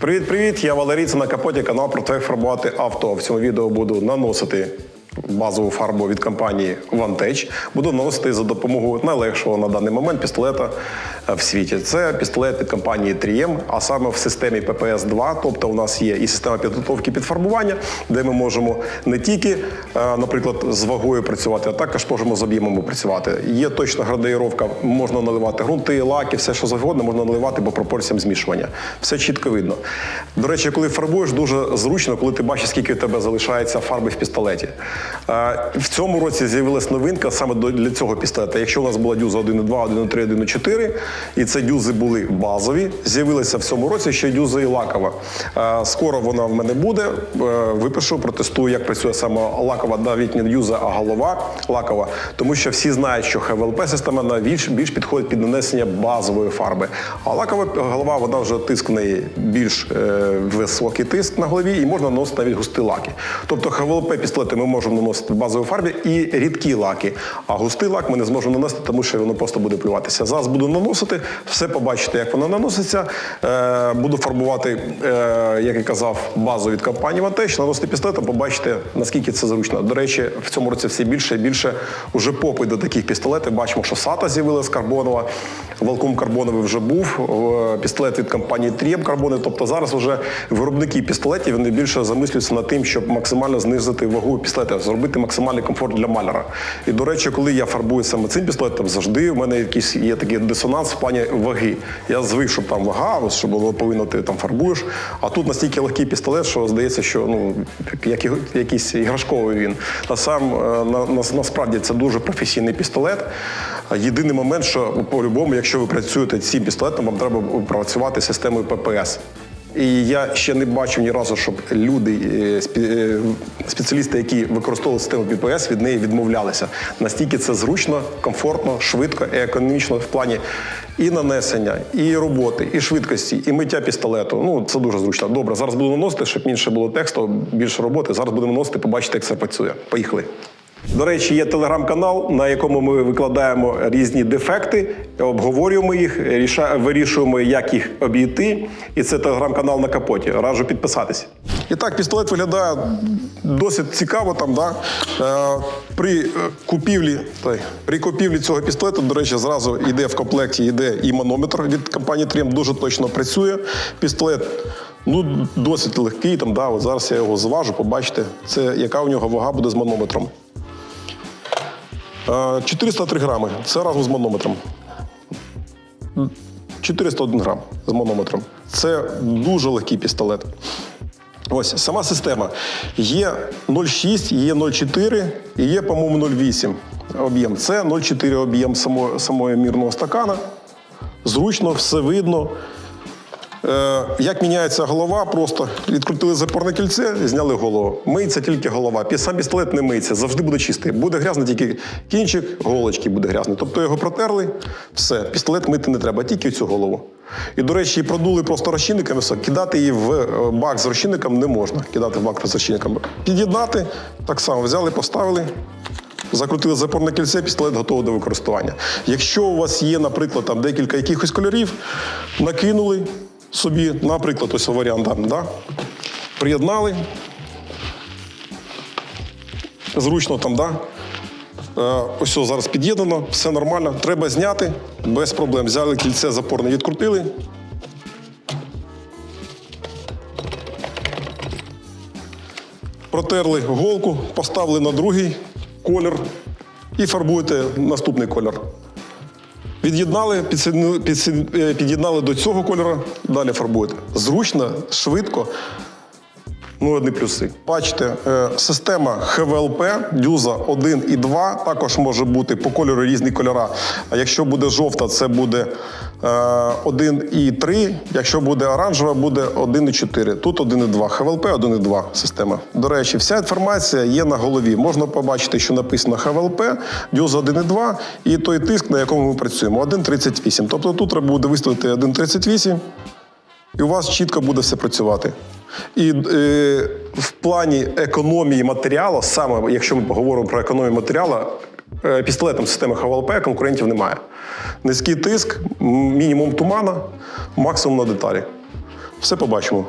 Привіт-привіт! Я Валерій, це на капоті канал про те, як фарбувати авто. В цьому відео буду наносити базову фарбу від компанії Vantage. Буду наносити за допомогою найлегшого на даний момент пістолета е, в світі. Це пістолет від компанії 3M, а саме в системі PPS 2. Тобто у нас є і система підготовки під фарбування, де ми можемо не тільки, е, наприклад, з вагою працювати, а також можемо з об'ємами працювати. Є точна градуїровка, можна наливати ґрунти, лаки, все що завгодно, можна наливати по пропорціям змішування. Все чітко видно. До речі, коли фарбуєш, дуже зручно, коли ти бачиш, скільки у тебе залишається фарби в пістолеті. В цьому році з'явилась новинка саме для цього пістолета. Якщо у нас була дюза 1.2, 1.3, 1.4, і це дюзи були базові, з'явилася в цьому році ще дюза і лакова. Скоро вона в мене буде. Е, Випишу, протестую, як працює саме лакова, навіть не дюза, а голова лакова. Тому що всі знають, що ХВЛП-система на більш, підходить під нанесення базової фарби. А лакова голова, вона вже тиск в неї більш е, високий тиск на голові, і можна наносити навіть густі лаки. Тобто ХВЛП пістолети ми можемо наносити в базовій фарбі і рідкі лаки. А густий лак ми не зможемо наносити, тому що воно просто буде плюватися. Зараз буду наносити, все побачите, як воно наноситься. Е, буду фарбувати, е, як і казав, базу від компанії Vantage, наносити пістолетом, побачите, наскільки це зручно. До речі, в цьому році все більше і більше уже попит до таких пістолетів. Бачимо, що SATA з'явилась карбонова, Валком карбоновий вже був, пістолет від компанії Трієм карбоновий. Тобто зараз вже виробники пістолетів вони більше замислюються над тим, щоб максимально знизити вагу пістолета, зробити максимальний комфорт для маляра. І до речі, коли я фарбую саме цим пістолетом, завжди в мене якийсь є такий дисонанс в плані ваги. Я звик, щоб там вага, щоб було повинно ти там фарбуєш. А тут настільки легкий пістолет, що здається, що ну як, як якийсь іграшковий він. На сам е, на, на, насправді це дуже професійний пістолет. Єдиний момент, що по-любому, якщо ви працюєте цим пістолетом, вам треба працювати системою ППС. І я ще не бачив ні разу, щоб люди, е, е, спеціалісти, які використовували систему ППС, від неї відмовлялися. Настільки це зручно, комфортно, швидко і економічно в плані і нанесення, і роботи, і швидкості, і миття пістолету. Ну це дуже зручно. Добре, зараз буду наносити, щоб менше було тексту, більше роботи. Зараз будемо наносити, побачите, як це працює. Поїхали. До речі, є телеграм-канал, на якому ми викладаємо різні дефекти, обговорюємо їх, вирішуємо, як їх обійти. І це телеграм-канал на капоті. Раджу підписатися. І так, пістолет виглядає досить цікаво. Там, да? е, при е, купівлі, при купівлі цього пістолету, до речі, зразу йде в комплекті йде і манометр від компанії Трем, дуже точно працює. Пістолет ну, досить легкий. Там, да? От зараз я його зважу, побачите, це яка у нього вага буде з манометром. Е, 403 грами. Це разом з манометром. 401 грам з манометром. Це дуже легкий пістолет. Ось сама система. Є 0,6, є 0,4 і є, по-моєму, 0,8 об'єм. Це 0,4 об'єм самого, самого мірного стакана. Зручно, все видно. Е, як міняється голова, просто відкрутили запорне кільце, зняли голову. Миється тільки голова. Сам пістолет не миється, завжди буде чистий. Буде грязний тільки кінчик, голочки буде грязний. Тобто його протерли, все, пістолет мити не треба, тільки цю голову. І, до речі, продули просто розчинниками, все, кидати її в е, бак з розчинником не можна. Кидати в бак з розчинником. Під'єднати, так само взяли, поставили. Закрутили запорне кільце, пістолет готовий до використання. Якщо у вас є, наприклад, там декілька якихось кольорів, накинули собі, наприклад, ось варіант да? приєднали. Зручно там, да? Е, Ось о, зараз під'єднано, все нормально. Треба зняти без проблем. Взяли кільце запорне, відкрутили. Протерли голку, поставили на другий колір і фарбуєте наступний колір. Від'єднали, підсоединили- підсоед- е, під'єднали до цього кольору, далі фарбуєте. Зручно, швидко. Ну, одні плюси. Бачите, е, система ХВЛП, дюза 1 і 2, також може бути по кольору різні кольора. А якщо буде жовта, це буде е, 1 і 3. Якщо буде оранжева, буде 1 і 4. Тут 1 і 2. ХВЛП 1 і 2 система. До речі, вся інформація є на голові. Можна побачити, що написано ХВЛП, дюза 1 і той тиск, на якому ми працюємо 1,38. Тобто тут треба буде виставити 1,38. І у вас чітко буде все працювати. І е, в плані економії матеріалу, саме якщо ми поговоримо про економію матеріалу, е, пістолетом системи ХВЛП конкурентів немає. Низький тиск, мінімум тумана, максимум на деталі. Все побачимо.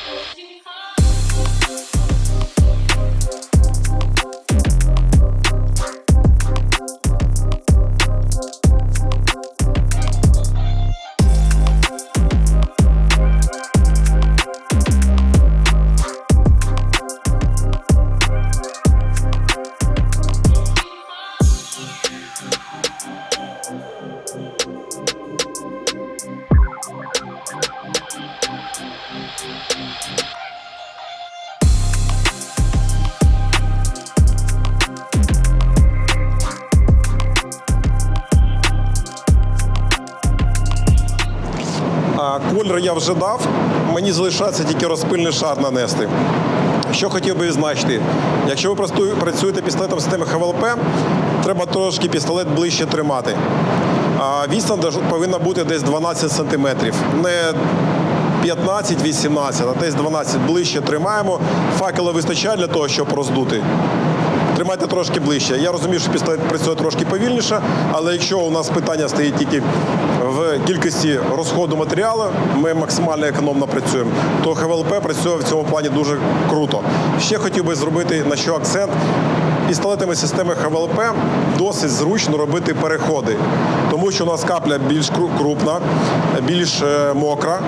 А, Кольор я вже дав. Мені залишається тільки розпильний шар нанести. Що хотів би відзначити, якщо ви працюєте пістолетом системи ХВЛП, треба трошки пістолет ближче тримати. А відстань повинна бути десь 12 см. Не 15-18, а десь 12 ближче тримаємо. Факела вистачає для того, щоб роздути. Тримайте трошки ближче. Я розумію, що пістолет працює трошки повільніше, але якщо у нас питання стоїть тільки в кількості розходу матеріалу, ми максимально економно працюємо, то ХВЛП працює в цьому плані дуже круто. Ще хотів би зробити на що акцент. Пістолетами системи ХВЛП досить зручно робити переходи, тому що у нас капля більш крупна, більш е, мокра,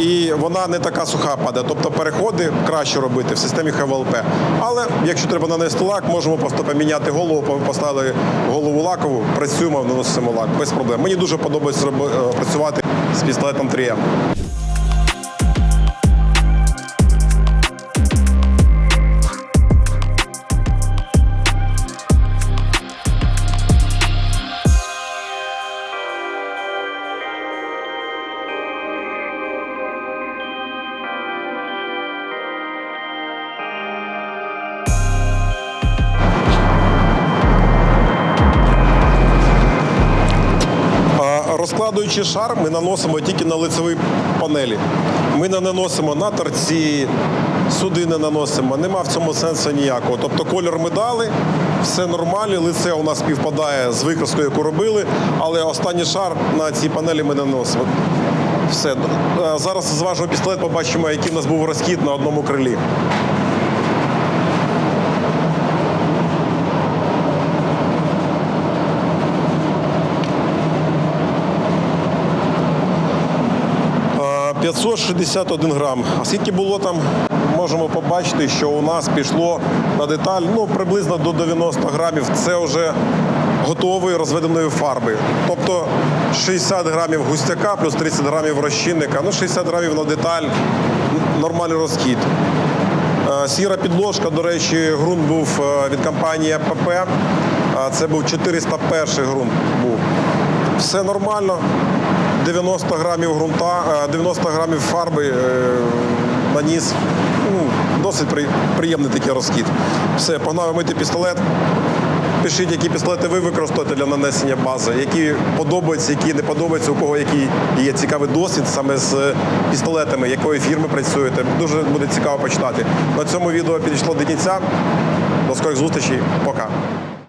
і вона не така суха падає. Тобто переходи краще робити в системі ХВЛП. Але якщо треба нанести лак, можемо просто поміняти голову, поставили голову лакову, працюємо, наносимо лак без проблем. Мені дуже подобається е, працювати з пістолетом 3М. Розкладуючи шар, ми наносимо тільки на лицеві панелі. Ми не наносимо на торці, сюди не наносимо. Нема в цьому сенсу ніякого. Тобто кольор ми дали, все нормально, лице у нас співпадає з викраскою, яку робили, але останній шар на цій панелі ми не наносимо. Все. Е, Зараз зважимо пістолет, побачимо, який в нас був розхід на одному крилі. Е, 561 грам. А скільки було там, можемо побачити, що у нас пішло на деталь ну, приблизно до 90 грамів. Це вже готової розведеної фарби. Тобто 60 грамів густяка плюс 30 грамів розчинника, ну 60 грамів на деталь, нормальний розхід. Е, Сіра підложка, до речі, ґрунт був е, від компанії АПП. Е, Це був 401 ґрунт був. Все нормально. 90 грамів ґрунта, е, 90 грамів фарби е, наніс. Ну, досить приємний такий розхід. Все, погнали мити пістолет. Пишіть, які пістолети ви використовуєте для нанесення бази, які подобаються, які не подобаються, у кого який є цікавий досвід саме з пістолетами, якої фірми працюєте. Дуже буде цікаво почитати. На цьому відео підійшло до кінця. До скорих зустрічей. Пока.